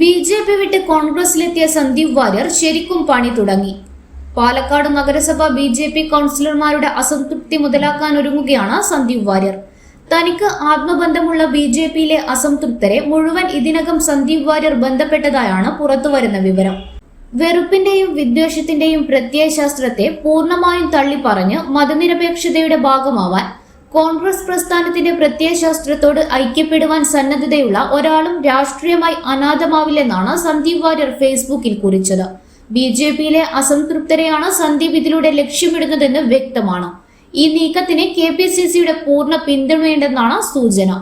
B J P വിട്ട് കോൺഗ്രസിലെത്തിയ സന്ദീപ് വാര്യർ ശരിക്കും പണി തുടങ്ങി. പാലക്കാട് നഗരസഭ ബി ജെ പി കൗൺസിലർമാരുടെ അസംതൃപ്തി മുതലാക്കാൻ ഒരുങ്ങുകയാണ് സന്ദീപ് വാര്യർ. തനിക്ക് ആത്മബന്ധമുള്ള ബി ജെ പിയിലെ അസംതൃപ്തരെ മുഴുവൻ ഇതിനകം സന്ദീപ് വാര്യർ ബന്ധപ്പെട്ടതായാണ് പുറത്തുവരുന്ന വിവരം. വെറുപ്പിന്റെയും വിദ്വേഷത്തിന്റെയും പ്രത്യയശാസ്ത്രത്തെ പൂർണമായും തള്ളിപ്പറഞ്ഞ് മതനിരപേക്ഷതയുടെ ഭാഗമാവാൻ കോൺഗ്രസ് പ്രസ്ഥാനത്തിന്റെ പ്രത്യയശാസ്ത്രത്തോട് ഐക്യപ്പെടുവാൻ സന്നദ്ധതയുള്ള ഒരാളും രാഷ്ട്രീയമായി അനാഥമാവില്ലെന്നാണ് സന്ദീപ് വാര്യർ ഫേസ്ബുക്കിൽ കുറിച്ചത്. ബി ജെ പിയിലെ അസംതൃപ്തരെയാണ് സന്ദീപ് ഇതിലൂടെ ലക്ഷ്യമിടുന്നതെന്ന് വ്യക്തമാണ്. ഈ നീക്കത്തിന് കെ പി സി സിയുടെ പൂർണ പിന്തുണയുണ്ടെന്നാണ് സൂചന.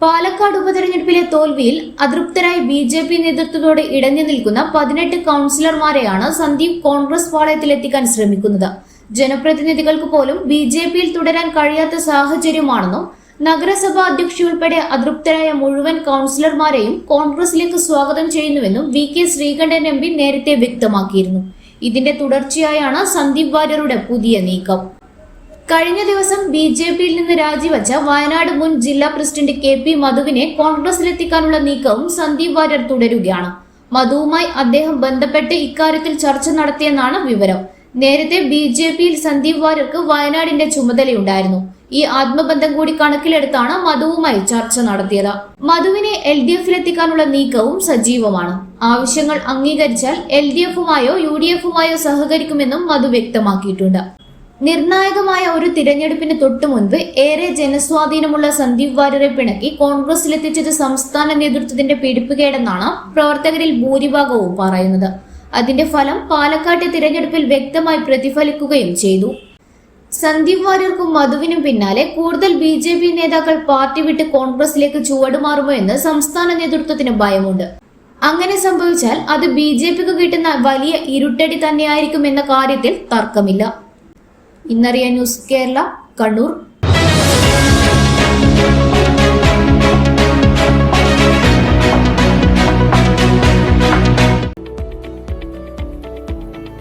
പാലക്കാട് ഉപതെരഞ്ഞെടുപ്പിലെ തോൽവിയിൽ അതൃപ്തരായി ബി ജെ പി നേതൃത്വത്തോട് ഇടഞ്ഞു നിൽക്കുന്ന പതിനെട്ട് കൗൺസിലർമാരെയാണ് സന്ദീപ് കോൺഗ്രസ് പാളയത്തിലെത്തിക്കാൻ ശ്രമിക്കുന്നത്. ജനപ്രതിനിധികൾക്ക് പോലും ബി ജെ പിയിൽ തുടരാൻ കഴിയാത്ത സാഹചര്യമാണെന്നും നഗരസഭാ അധ്യക്ഷ ഉൾപ്പെടെ അതൃപ്തരായ മുഴുവൻ കൗൺസിലർമാരെയും കോൺഗ്രസിലേക്ക് സ്വാഗതം ചെയ്യുന്നുവെന്നും V K Sreekandan M P നേരത്തെ വ്യക്തമാക്കിയിരുന്നു. ഇതിന്റെ തുടർച്ചയായാണ് സന്ദീപ് വാര്യരുടെ പുതിയ നീക്കം. കഴിഞ്ഞ ദിവസം ബി ജെ പിയിൽ നിന്ന് രാജിവെച്ച വയനാട് മുൻ ജില്ലാ പ്രസിഡന്റ് കെ പി മധുവിനെ കോൺഗ്രസിലെത്തിക്കാനുള്ള നീക്കവും സന്ദീപ് വാര്യർ തുടരുകയാണ്. മധുവുമായി അദ്ദേഹം ബന്ധപ്പെട്ട് ഇക്കാര്യത്തിൽ ചർച്ച നടത്തിയെന്നാണ് വിവരം. നേരത്തെ ബി ജെ പിയിൽ സന്ദീപ് വാര്യർക്ക് വയനാടിന്റെ ചുമതലയുണ്ടായിരുന്നു. ഈ ആത്മബന്ധം കൂടി കണക്കിലെടുത്താണ് മധുവുമായി ചർച്ച നടത്തിയത്. മധുവിനെ എൽ ഡി എഫിലെത്തിക്കാനുള്ള നീക്കവും സജീവമാണ്. ആവശ്യങ്ങൾ അംഗീകരിച്ചാൽ എൽ ഡി എഫുമായോ യു ഡി എഫുമായോ സഹകരിക്കുമെന്നും മധു വ്യക്തമാക്കിയിട്ടുണ്ട്. നിർണായകമായ ഒരു തിരഞ്ഞെടുപ്പിന് തൊട്ടു മുൻപ് ഏറെ ജനസ്വാധീനമുള്ള സന്ദീപ് വാര്യരെ പിണക്കി കോൺഗ്രസിലെത്തിച്ചത് സംസ്ഥാന നേതൃത്വത്തിന്റെ പിടിപ്പുകേടെന്നാണ് പ്രവർത്തകരിൽ ഭൂരിഭാഗവും പറയുന്നത്. അതിന്റെ ഫലം പാലക്കാട്ടെ തിരഞ്ഞെടുപ്പിൽ വ്യക്തമായി പ്രതിഫലിക്കുകയും ചെയ്തു. സന്ദീപ് വാര്യർക്കും മധുവിനും പിന്നാലെ കൂടുതൽ ബി ജെ പി നേതാക്കൾ പാർട്ടി വിട്ട് കോൺഗ്രസിലേക്ക് ചുവടുമാറുമോ എന്ന് സംസ്ഥാന നേതൃത്വത്തിന് ഭയമുണ്ട്. അങ്ങനെ സംഭവിച്ചാൽ അത് ബി ജെ പിക്ക് കിട്ടുന്ന വലിയ ഇരുട്ടടി തന്നെയായിരിക്കും എന്ന കാര്യത്തിൽ തർക്കമില്ല. ഇന്നറിയ ന്യൂസ് കേരള കണ്ണൂർ.